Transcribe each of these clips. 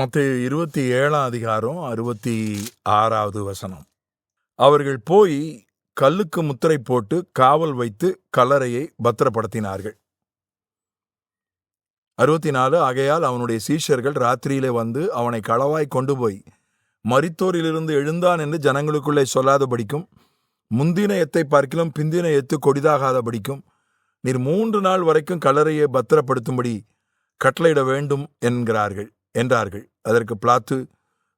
மத்திய இருபத்தி ஏழாம் அதிகாரம் அறுபத்தி ஆறாவது வசனம். அவர்கள் போய் கல்லுக்கு முத்திரை போட்டு காவல் வைத்து கல்லறையை பத்திரப்படுத்தினார்கள். அறுபத்தி நாலு ஆகையால் அவனுடைய சீஷர்கள் ராத்திரியிலே வந்து அவனை களவாய் கொண்டு போய் மரித்தோரிலிருந்து எழுந்தான் என்று ஜனங்களுக்குள்ளே சொல்லாதபடிக்கும் முந்தின எத்தை பார்க்கிலும் பிந்தின எத்து கொடிதாகாதபடிக்கும் நீர் மூன்று நாள் வரைக்கும் கல்லறையை பத்திரப்படுத்தும்படி கட்டளையிட வேண்டும் என்கிறார்கள் என்றார்கள். அதற்கு பிளாத்து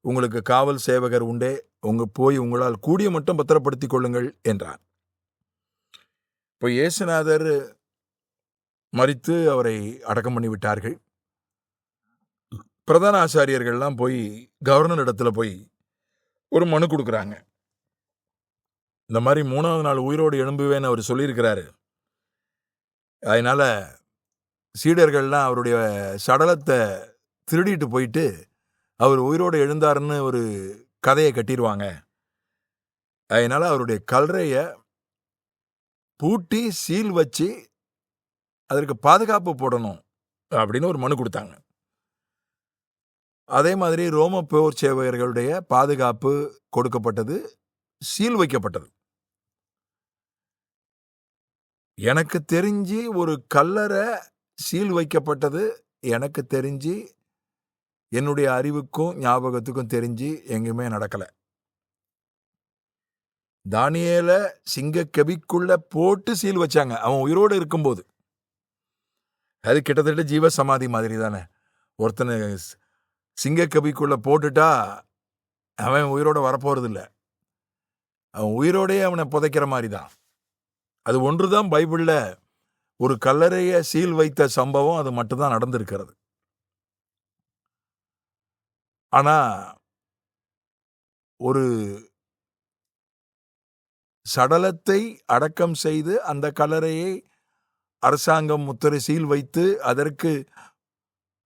உங்களுக்கு காவல் சேவகர் உண்டே உங்க போய் உங்களால் கூடிய மட்டும் பத்திரப்படுத்திக் கொள்ளுங்கள் என்றார் இப்போ இயேசுநாதர் மறித்து அவரை அடக்கம் பண்ணி விட்டார்கள். பிரதான ஆசாரியர்கள்லாம் போய் கவர்னர் இடத்துல போய் ஒரு மனு கொடுக்குறாங்க. இந்த மாதிரி மூணாவது நாள் உயிரோடு எழும்புவேன்னு அவர் சொல்லியிருக்கிறாரு. அதனால சீடர்கள்லாம் அவருடைய சடலத்தை திருடிட்டு போயிட்டு அவர் உயிரோடு எழுந்தாருன்னு ஒரு கதையை கட்டிடுவாங்க அதனால் அவருடைய கல்லறையை பூட்டி சீல் வச்சு அதற்கு பாதுகாப்பு போடணும் அப்படின்னு ஒரு மனு கொடுத்தாங்க. அதே மாதிரி ரோம போர் சேவகர்களுடைய பாதுகாப்பு கொடுக்கப்பட்டது சீல் வைக்கப்பட்டது. எனக்கு தெரிஞ்சு ஒரு கல்லறை சீல் வைக்கப்பட்டது எனக்கு தெரிஞ்சு என்னுடைய அறிவுக்கும் ஞாபகத்துக்கும் தெரிஞ்சு எங்குமே நடக்கல. தானியேல சிங்க கவிக்குள்ள போட்டு சீல் வச்சாங்க. அவன் உயிரோடு இருக்கும்போது. அது கிட்டத்தட்ட ஜீவ சமாதி மாதிரி தானே. ஒருத்தனை சிங்க கவிக்குள்ள போட்டுட்டா அவன் உயிரோட வரப்போறது இல்லை அவன் உயிரோடையே அவனை புதைக்கிற மாதிரி தான். அது ஒன்று தான் பைபிளில் ஒரு கல்லறையை சீல் வைத்த சம்பவம் அது மட்டும்தான் நடந்திருக்கிறது. ஆனா ஒரு சடலத்தை அடக்கம் செய்து அந்த கல்லறையை அரசாங்கம் முத்திரை சீல் வைத்து அதற்கு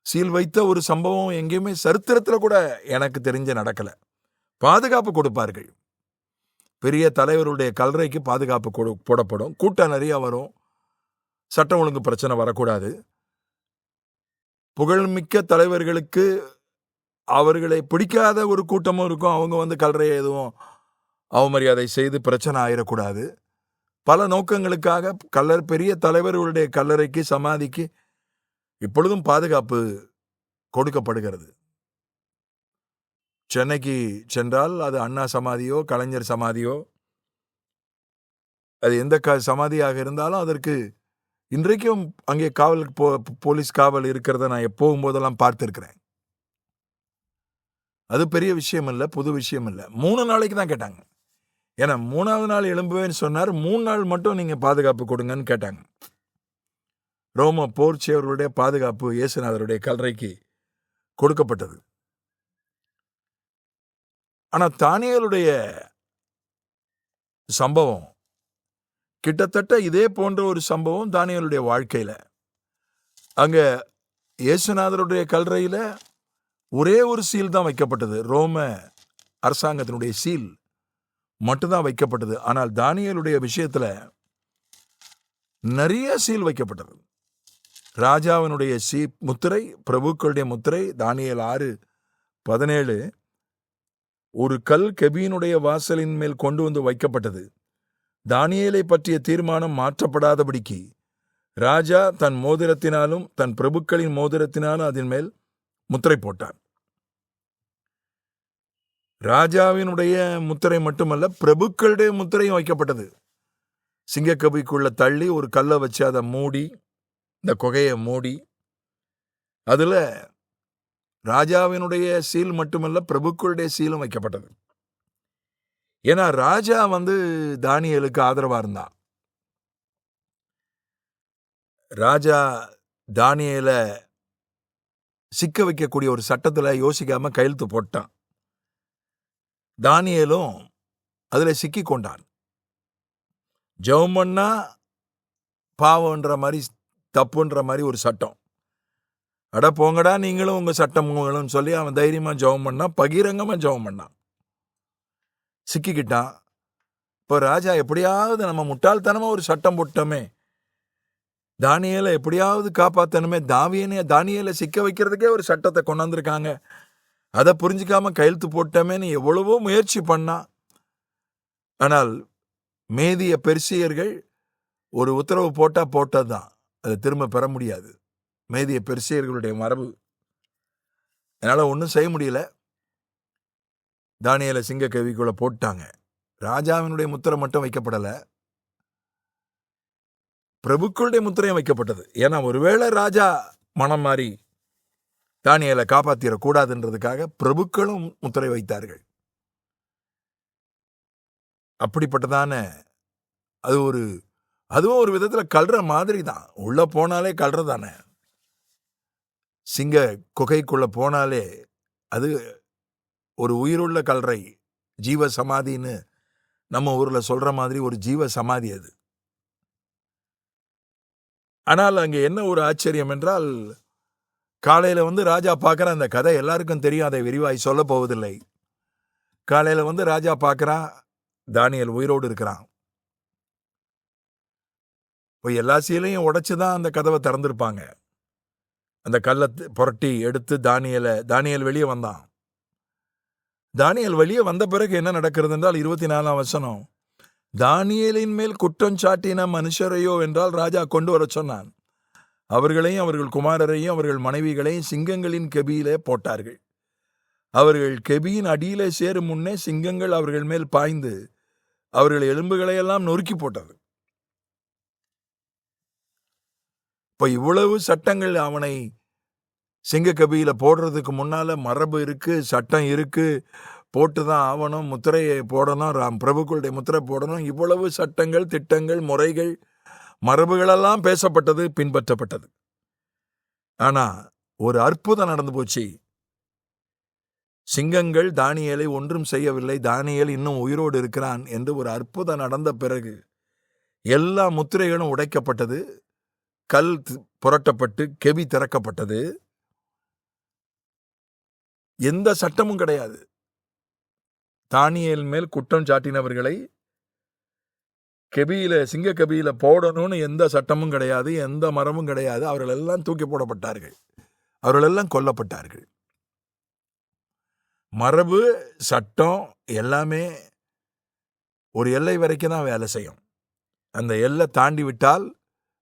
சீல் வைத்த ஒரு சம்பவம் எங்கேயுமே சரித்திரத்தில் கூட எனக்கு தெரிஞ்ச நடக்கல. பாதுகாப்பு கொடுப்பார்கள். பெரிய தலைவருடைய கல்லறைக்கு பாதுகாப்பு கொடு போடப்படும். கூட்டம் நிறைய வரும். சட்டம் ஒழுங்கு பிரச்சனை வரக்கூடாது. புகழ்மிக்க தலைவர்களுக்கு அவர்களை பிடிக்காத ஒரு கூட்டமும் இருக்கும். அவங்க வந்து கல்லறையை எதுவும் அவமரியாதை செய்து பிரச்சனை ஆயிடக்கூடாது பல நோக்கங்களுக்காக கல்லர் பெரிய தலைவர்களுடைய கல்லறைக்கு சமாதிக்கு இப்பொழுதும் பாதுகாப்பு கொடுக்கப்படுகிறது. சென்னைக்கு சென்றால் அது அண்ணா சமாதியோ கலைஞர் சமாதியோ அது எந்த க சமாதியாக இருந்தாலும் அதற்கு இன்றைக்கும் அங்கே காவலுக்கு போ போலீஸ் காவல் இருக்கிறத நான் எப்போகும் போதெல்லாம் பார்த்துருக்கிறேன். அது பெரிய விஷயம் இல்லை புது விஷயம் இல்லை மூணு நாளைக்கு தான் கேட்டாங்க. ஏன்னா மூணாவது நாள் எழும்புவேன்னு சொன்னார். மூணு நாள் மட்டும் நீங்கள் பாதுகாப்பு கொடுங்கன்னு கேட்டாங்க. ரோம போர் பாதுகாப்பு இயேசுநாதருடைய கல்லறைக்கு கொடுக்கப்பட்டது. ஆனால் தானியலுடைய சம்பவம் கிட்டத்தட்ட இதே போன்ற ஒரு சம்பவம் தானியலுடைய வாழ்க்கையில். அங்கே இயேசுநாதருடைய கல்லறையில ஒரே ஒரு சீல் தான் வைக்கப்பட்டது. ரோம அரசாங்கத்தினுடைய சீல் மட்டும்தான் வைக்கப்பட்டது. ஆனால் தானியலுடைய விஷயத்துல நிறைய சீல் வைக்கப்பட்டது. ராஜாவினுடைய சீ முத்திரை பிரபுக்களுடைய முத்திரை தானியல் ஆறு பதினேழு ஒரு கல் கெபியினுடைய வாசலின் மேல் கொண்டு வந்து வைக்கப்பட்டது. தானியலை பற்றிய தீர்மானம் மாற்றப்படாதபடிக்கு ராஜா தன் மோதிரத்தினாலும் தன் பிரபுக்களின் மோதிரத்தினாலும் அதன் மேல் முத்திரை போட்டான் ராஜாவினுடைய முத்திரை மட்டுமல்ல பிரபுக்களுடைய முத்திரையும் வைக்கப்பட்டது. சிங்கக்கபிக்குள்ள தள்ளி ஒரு கல்லை வச்சு அதை மூடி இந்த குகையை மூடி அதுல ராஜாவினுடைய சீல் மட்டுமல்ல பிரபுக்களுடைய சீலும் வைக்கப்பட்டது. ஏன்னா ராஜா வந்து தானியலுக்கு ஆதரவா இருந்தான் ராஜா தானியல சிக்க வைக்கக்கூடிய ஒரு சட்டத்தில் யோசிக்காம கையெழுத்து போட்டான். தானியலும் அதில் சிக்கி கொண்டான். ஜெபம் பண்ணா பாவம்ன்ற மாதிரி தப்புன்ற மாதிரி ஒரு சட்டம். அட போங்கடா நீங்களும் உங்கள் சட்டமுங்களும் சொல்லி அவன் தைரியமாக ஜெபம் பண்ணான் பகிரங்கமாக ஜெபம் பண்ணான் சிக்கிக்கிட்டான். இப்போ ராஜா எப்படியாவது நம்ம முட்டாள்தனமாக ஒரு சட்டம் போட்டோமே தானியலை எப்படியாவது காப்பாற்றணுமே தாவியனே தானியலை சிக்க வைக்கிறதுக்கே ஒரு சட்டத்தை கொண்டாந்துருக்காங்க. அதை புரிஞ்சுக்காம கையெழுத்து போட்டமேன்னு எவ்வளவோ முயற்சி பண்ணா. ஆனால் மேதிய பெர்சியர்கள் ஒரு உத்தரவு போட்டால் போட்டது தான். அதை திரும்ப பெற முடியாது. மேதிய பெர்சியர்களுடைய மரபு. என்னால் ஒன்றும் செய்ய முடியல. தானியலை சிங்க கவிக்குள்ளே போட்டாங்க. ராஜாவினுடைய முத்திரை மட்டும் வைக்கப்படலை. பிரபுக்களுடைய முத்திரையும் வைக்கப்பட்டது. ஏன்னா ஒருவேளை ராஜா மனம் மாறி தானியலை காப்பாற்றிடக்கூடாதுன்றதுக்காக பிரபுக்களும் முத்திரை வைத்தார்கள். அப்படிப்பட்டதான அது ஒரு அதுவும் ஒரு விதத்தில் கல்ற மாதிரி தான் உள்ளே போனாலே கல்ற தானே சிங்க குகைக்குள்ளே போனாலே அது ஒரு உயிருள்ள கல்றை ஜீவ சமாதின்னு நம்ம ஊரில் சொல்ற மாதிரி ஒரு ஜீவ சமாதி அது. ஆனால் அங்கே என்ன ஒரு ஆச்சரியம் என்றால் காலையில் வந்து ராஜா பார்க்குற அந்த கதை எல்லாருக்கும் தெரியும் அதை விரிவாய் சொல்ல போவதில்லை. காலையில் வந்து ராஜா பார்க்குறான் தானியல் உயிரோடு இருக்கிறான். இப்போ எல்லா சீலையும் உடச்சி தான் அந்த கதவை திறந்திருப்பாங்க. அந்த கல்லை புரட்டி எடுத்து தானியலை தானியல் வெளியே வந்தான். தானியல் வெளியே வந்த பிறகு என்ன நடக்கிறது என்றால் இருபத்தி நாலாம் வசனம் தானியலின் மேல் குற்றம் சாட்டின மனுஷரையோ என்றால் ராஜா கொண்டு வர சொன்னான். அவர்களையும் அவர்கள் குமாரரையும் அவர்கள் மனைவிகளையும் சிங்கங்களின் கெபியிலே போட்டார்கள். அவர்கள் கெபியின் அடியிலே சேரும் முன்னே சிங்கங்கள் அவர்கள் மேல் பாய்ந்து அவர்கள் எலும்புகளையெல்லாம் நொறுக்கி போட்டது. இப்ப இவ்வளவு சட்டங்கள் அவனை சிங்க கபியில போடுறதுக்கு முன்னால மரபு இருக்கு சட்டம் இருக்கு போட்டு தான் ஆவணும் முத்திரையை போடணும் ராம் பிரபுக்களுடைய முத்திரை போடணும். இவ்வளவு சட்டங்கள் திட்டங்கள் முறைகள் மரபுகளெல்லாம் பேசப்பட்டது பின்பற்றப்பட்டது. ஆனால் ஒரு அற்புதம் நடந்து போச்சு. சிங்கங்கள் தானியலை ஒன்றும் செய்யவில்லை. தானியல் இன்னும் உயிரோடு இருக்கிறான் என்று ஒரு அற்புதம் நடந்த பிறகு எல்லா முத்திரைகளும் உடைக்கப்பட்டது. கல் புரட்டப்பட்டு கெவி திறக்கப்பட்டது. எந்த சட்டமும் கிடையாது. தானியல் மேல் குற்றம் சாட்டினவர்களை கெபியில சிங்க கபியில போடணும்னு எந்த சட்டமும் கிடையாது எந்த மரமும் கிடையாது. அவர்கள் எல்லாம் தூக்கி போடப்பட்டார்கள். அவர்கள் எல்லாம் கொல்லப்பட்டார்கள். மரபு சட்டம் எல்லாமே ஒரு எல்லை வரைக்கும் தான் வேலை செய்யும். அந்த எல்லை தாண்டி விட்டால்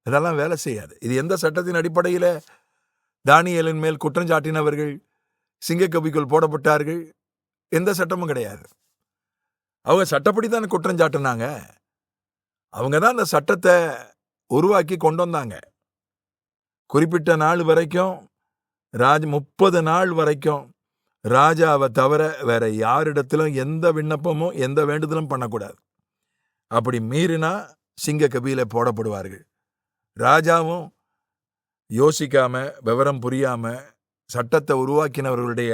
இதெல்லாம் வேலை செய்யாது. இது எந்த சட்டத்தின் அடிப்படையில்? தானியலின் மேல் குற்றம் சாட்டினவர்கள் சிங்கக்கபிக்குள் போடப்பட்டார்கள். எந்த சட்டமும் கிடையாது. அவங்க சட்டப்படி தான் குற்றம் சாட்டினாங்க. அவங்க தான் அந்த சட்டத்தை உருவாக்கி கொண்டு வந்தாங்க. குறிப்பிட்ட நாள் வரைக்கும் ராஜ் முப்பது நாள் வரைக்கும் ராஜாவை தவிர வேற யாரிடத்திலும் எந்த விண்ணப்பமும் எந்த வேண்டுதலும் பண்ணக்கூடாது. அப்படி மீறினா சிங்க கபியில போடப்படுவார்கள். ராஜாவும் யோசிக்காம விவரம் புரியாம சட்டத்தை உருவாக்கினவர்களுடைய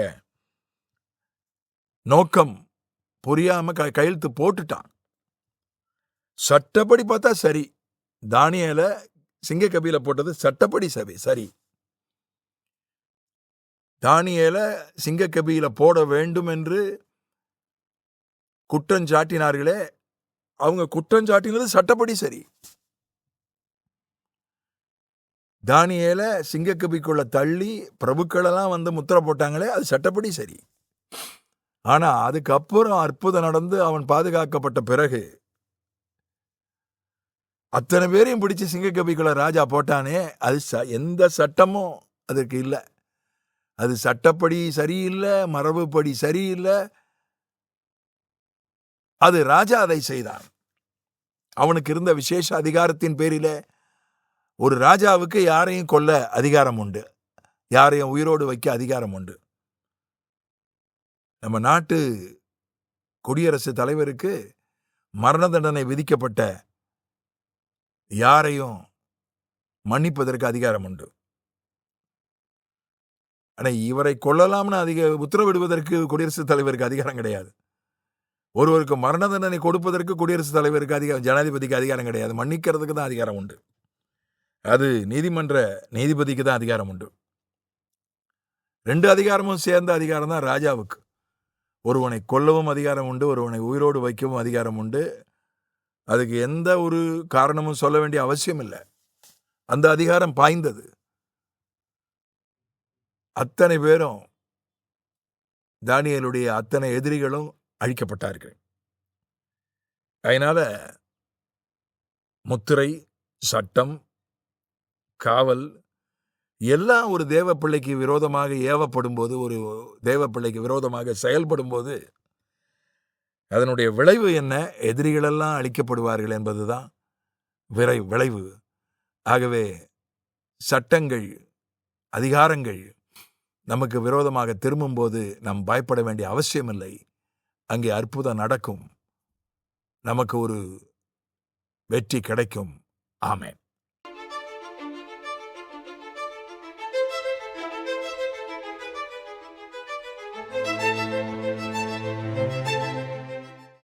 நோக்கம் புரியாம க- கையெழுத்து போட்டுட்டான். சட்டப்படி பார்த்தா சரி. தானியல சிங்க கபியில போட்டது சட்டப்படி சரி சரி. தானியல சிங்க கபியில போட வேண்டும் என்று குற்றஞ்சாட்டினார்களே அவங்க குற்றஞ்சாட்டினது சட்டப்படி சரி. தானியல சிங்கக்கபிக்குள்ள தள்ளி பிரபுக்களெல்லாம் வந்து முத்திரை போட்டாங்களே அது சட்டப்படி சரி. ஆனா அதுக்கப்புறம் அற்புதம் நடந்து அவன் பாதுகாக்கப்பட்ட பிறகு அத்தனை பேரையும் பிடிச்சி சிங்கக்கபிக்குள்ள ராஜா போட்டானே அது ச- எந்த சட்டமும் அதற்கு இல்லை. அது சட்டப்படி சரியில்லை மரபுப்படி சரியில்லை. அது ராஜா அதை செய்தான். அவனுக்கு இருந்த விசேஷ அதிகாரத்தின் பேரில் ஒரு ராஜாவுக்கு யாரையும் கொல்ல அதிகாரம் உண்டு. யாரையும் உயிரோடு வைக்க அதிகாரம் உண்டு. நம்ம நாட்டு குடியரசுத் தலைவருக்கு மரண தண்டனை விதிக்கப்பட்ட யாரையும் மன்னிப்பதற்கு அதிகாரம் உண்டு. ஆனால் இவரை கொள்ளலாம்னு அதிக உத்தரவிடுவதற்கு குடியரசுத் தலைவருக்கு அதிகாரம் கிடையாது. ஒருவருக்கு மரண தண்டனை கொடுப்பதற்கு குடியரசுத் தலைவருக்கு அதிகாரம் ஜனாதிபதிக்கு அதிகாரம் கிடையாது. மன்னிக்கிறதுக்கு தான் அதிகாரம் உண்டு. அது நீதிமன்ற நீதிபதிக்கு தான் அதிகாரம் உண்டு. ரெண்டு அதிகாரமும் சேர்ந்த அதிகாரம் தான் ராஜாவுக்கு. ஒருவனை கொல்லவும் அதிகாரம் உண்டு ஒருவனை உயிரோடு வைக்கவும் அதிகாரம் உண்டு. அதுக்கு எந்த ஒரு காரணமும் சொல்ல வேண்டிய அவசியம் இல்லை. அந்த அதிகாரம் பாய்ந்தது. அத்தனை பேரும் தானியலுடைய அத்தனை எதிரிகளும் அழிக்கப்பட்டார்கள். அதனால முத்திரை சட்டம் காவல் எல்லாம் ஒரு தேவ பிள்ளைக்கு விரோதமாக ஏவப்படும் போது ஒரு தேவ பிள்ளைக்கு விரோதமாக செயல்படும் போது அதனுடைய விளைவு என்ன? எதிரிகளெல்லாம் அழிக்கப்படுவார்கள் என்பதுதான் விரை விளைவு. ஆகவே சட்டங்கள் அதிகாரங்கள் நமக்கு விரோதமாக திரும்பும்போது நாம் பயப்பட வேண்டிய அவசியமில்லை. அங்கே அற்புதம் நடக்கும். நமக்கு ஒரு வெற்றி கிடைக்கும். ஆமேன்.